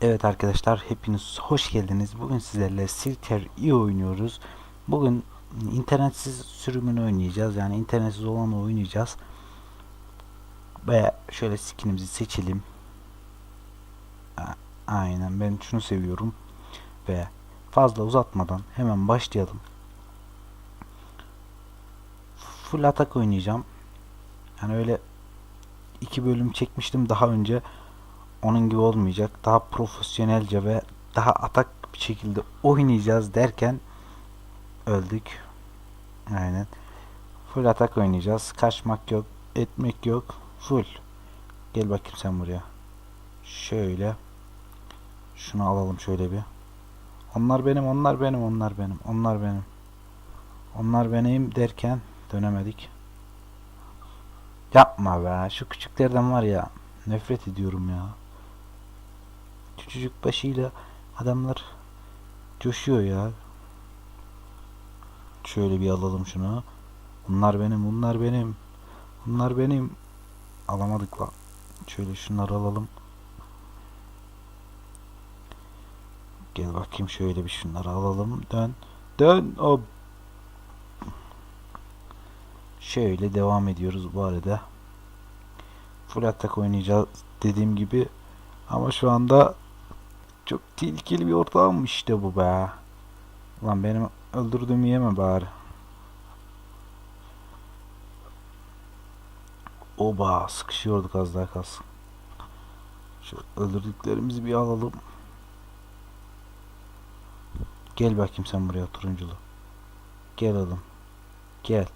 Evet arkadaşlar hepiniz hoş geldiniz. Bugün sizlerle Silter iyi oynuyoruz. Bugün internetsiz sürümünü oynayacağız. Yani internetsiz olanı oynayacağız. Ve şöyle skinimizi seçelim. Aynen ben şunu seviyorum. Ve fazla uzatmadan hemen başlayalım. Full atak oynayacağım. Yani öyle iki bölüm çekmiştim daha önce onun gibi olmayacak. Daha profesyonelce ve daha atak bir şekilde oynayacağız derken öldük. Aynen. Full atak oynayacağız. Kaçmak yok, etmek yok. Full. Gel bakayım sen buraya. Şöyle. Şunu alalım şöyle bir. Onlar benim, onlar benim, onlar benim, onlar benim. Onlar benim derken dönemedik. Yapma be. Şu küçüklerden var ya. Nefret ediyorum ya. Küçücük başıyla adamlar coşuyor ya. Şöyle bir alalım şunu. Bunlar benim, bunlar benim. Bunlar benim. Alamadık lan. Şöyle şunları alalım. Gel bakayım şöyle bir şunları alalım. Dön. Dön. Hop. Şöyle devam ediyoruz bu arada. Full attack oynayacağız dediğim gibi. Ama şu anda çok tehlikeli bir ortağım işte bu be. Ulan benim öldürdüğümü yeme bari. Oba sıkışıyorduk az daha kalsın. Şu öldürdüklerimizi bir alalım. Gel bakayım sen buraya turunculu. Gel oğlum. Gel.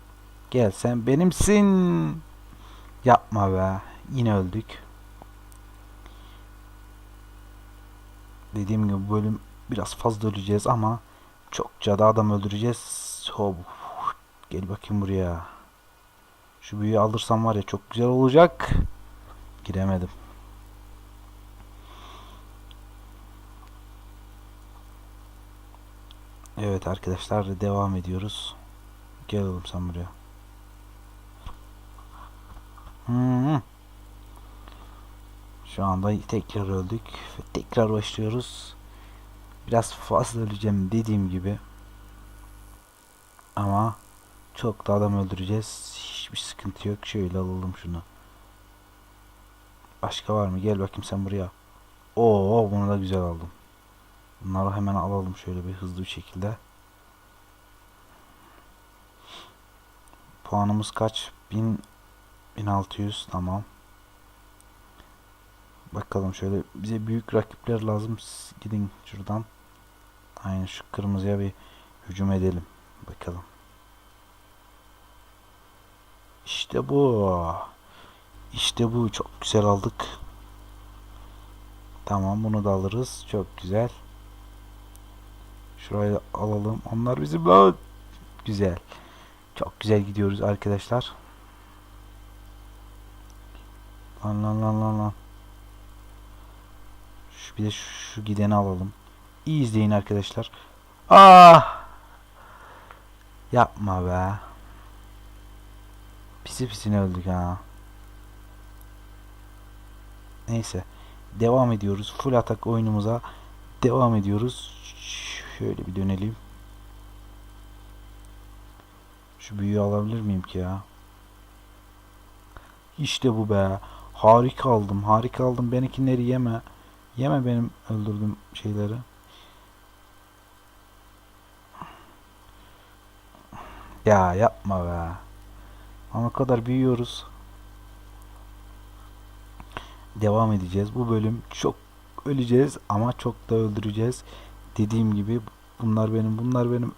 Gel sen benimsin. Yapma be. Yine öldük. Dediğim gibi bu bölüm biraz fazla öleceğiz ama çokça da adam öldüreceğiz. Hop. Gel bakayım buraya. Şu büyüyü alırsam var ya çok güzel olacak. Giremedim. Evet arkadaşlar devam ediyoruz. Gel oğlum sen buraya. Hmm. Şu anda tekrar öldük ve tekrar başlıyoruz. Biraz fazla öleceğim dediğim gibi. Ama çok da adam öldüreceğiz. Hiçbir sıkıntı yok. Şöyle alalım şunu. Başka var mı? Gel bakayım sen buraya. Oo bunu da güzel aldım. Bunları hemen alalım şöyle bir hızlı bir şekilde. Puanımız kaç? 1000 1600 tamam. Bakalım şöyle bize büyük rakipler lazım. Gidin şuradan. Aynen şu kırmızıya bir hücum edelim. Bakalım. İşte bu. İşte bu. Çok güzel aldık. Tamam bunu da alırız. Çok güzel. Şurayı alalım. Onlar bizim lan. Güzel. Çok güzel gidiyoruz arkadaşlar. Lan lan lan lan lan. Şu, bir de şu gideni alalım. İyi izleyin arkadaşlar. Ah! Yapma be. Pisi pisine öldük ha. Neyse. Devam ediyoruz. Full atak oyunumuza devam ediyoruz. Şöyle bir dönelim. Şu büyüyü alabilir miyim ki ya? İşte bu be. Harika aldım. Harika aldım. Benimkileri yeme. Yeme benim öldürdüğüm şeyleri. Ya yapma be. Ama kadar büyüyoruz. Devam edeceğiz. Bu bölüm çok öleceğiz ama çok da öldüreceğiz. Dediğim gibi bunlar benim, bunlar benim,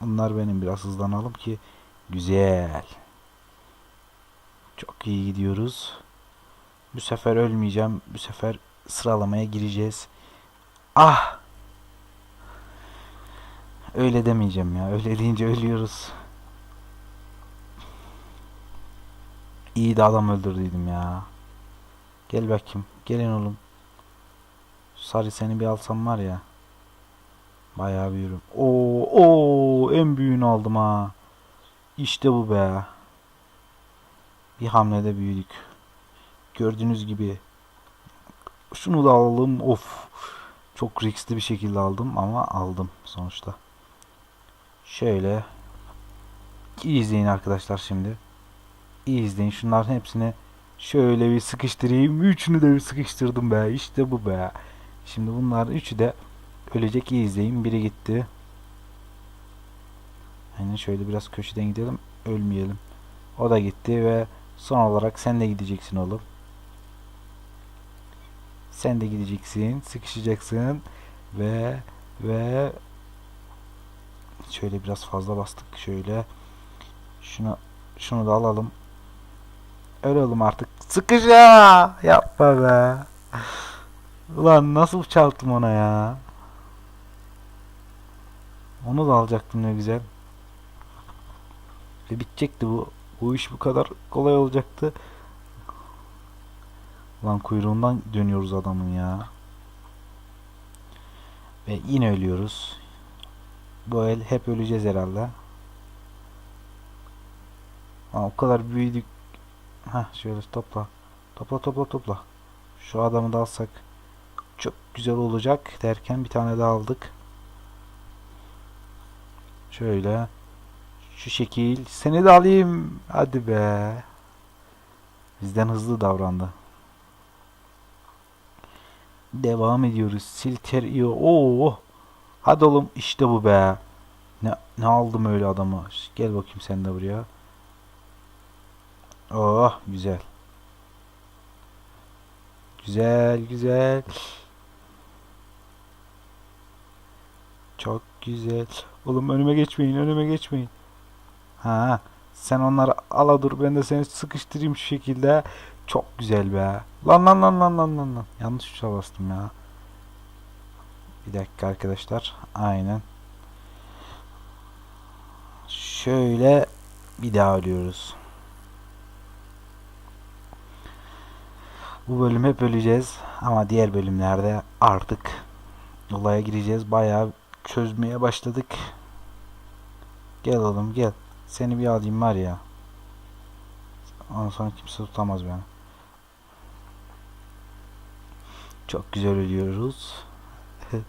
bunlar benim. Biraz hızlanalım ki güzel. Çok iyi gidiyoruz. Bu sefer ölmeyeceğim. Bu sefer sıralamaya gireceğiz. Ah! Öyle demeyeceğim ya. Öyle deyince ölüyoruz. İyi de adam öldürdüydüm ya. Gel bakayım. Gelin oğlum. Sarı seni bir alsam var ya. Bayağı büyürüm. Oo, oo, en büyüğünü aldım ha. İşte bu be. Bir hamlede büyüdük. Gördüğünüz gibi. Şunu da alalım. Of. Çok riskli bir şekilde aldım ama aldım sonuçta. Şöyle izleyin arkadaşlar şimdi. İyi izleyin. Şunların hepsini şöyle bir sıkıştırayım. Üçünü de bir sıkıştırdım be. İşte bu be. Şimdi bunlar üçü de ölecek. iyi izleyin. Biri gitti. Yani şöyle biraz köşeden gidelim. Ölmeyelim. O da gitti ve son olarak sen de gideceksin oğlum. Sen de gideceksin. Sıkışacaksın. Ve ve şöyle biraz fazla bastık. Şöyle şunu şunu da alalım. Öyle oğlum artık. Sıkışa! Yapma be. Ulan nasıl çaldım ona ya. Onu da alacaktım ne güzel. Ve bitecekti bu. Bu iş bu kadar kolay olacaktı. Lan kuyruğundan dönüyoruz adamın ya. Ve yine ölüyoruz. Bu el hep öleceğiz herhalde. Aa, o kadar büyüdük. Heh şöyle topla. Topla topla topla. Şu adamı da alsak çok güzel olacak derken bir tane daha aldık. Şöyle. Şu şekil. Seni de alayım. Hadi be. Bizden hızlı davrandı. Devam ediyoruz. Silter iyo. Oo. Hadi oğlum işte bu be. Ne, ne aldım öyle adamı. Gel bakayım sen de buraya. Oh güzel. Güzel güzel. Çok güzel. Oğlum önüme geçmeyin önüme geçmeyin. Ha sen onları ala dur ben de seni sıkıştırayım şu şekilde. Çok güzel be. Lan lan lan lan lan lan lan. Yanlış tuşa bastım ya. Bir dakika arkadaşlar. Aynen. Şöyle bir daha ölüyoruz. Bu bölüm hep öleceğiz ama diğer bölümlerde artık olaya gireceğiz. Bayağı çözmeye başladık. Gel oğlum gel. Seni bir alayım var ya. Ondan sonra kimse tutamaz beni. Çok güzel ölüyoruz.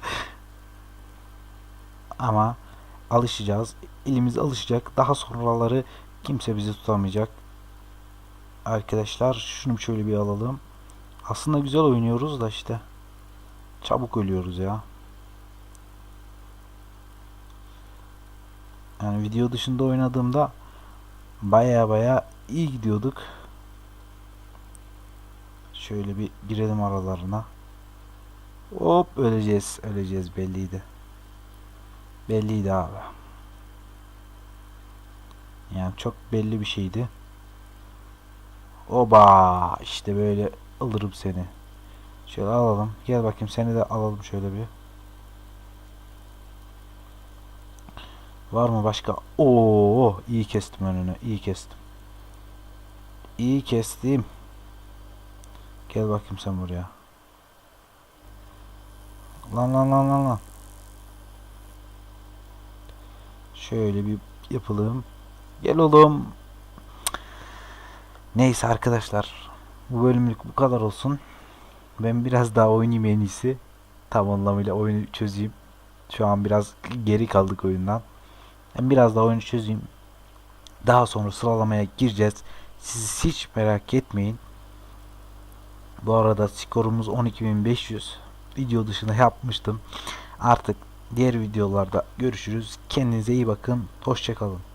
Ama alışacağız. Elimiz alışacak. Daha sonraları kimse bizi tutamayacak. Arkadaşlar şunu şöyle bir alalım. Aslında güzel oynuyoruz da işte. Çabuk ölüyoruz ya. Yani video dışında oynadığımda baya baya iyi gidiyorduk. Şöyle bir girelim aralarına. Hop öleceğiz. Öleceğiz belliydi. Belliydi abi. Yani çok belli bir şeydi. Oba işte böyle alırım seni. Şöyle alalım. Gel bakayım seni de alalım şöyle bir. Var mı başka? Oo iyi kestim önünü. iyi kestim. İyi kestim. Gel bakayım sen buraya. Lan lan lan lan lan. Şöyle bir yapalım. Gel oğlum. Neyse arkadaşlar. Bu bölümlük bu kadar olsun. Ben biraz daha oynayayım en iyisi. Tam anlamıyla oyunu çözeyim. Şu an biraz geri kaldık oyundan. Ben biraz daha oyunu çözeyim. Daha sonra sıralamaya gireceğiz. Siz hiç merak etmeyin. Bu arada skorumuz 12.500. Video dışında yapmıştım. Artık diğer videolarda görüşürüz. Kendinize iyi bakın. Hoşçakalın.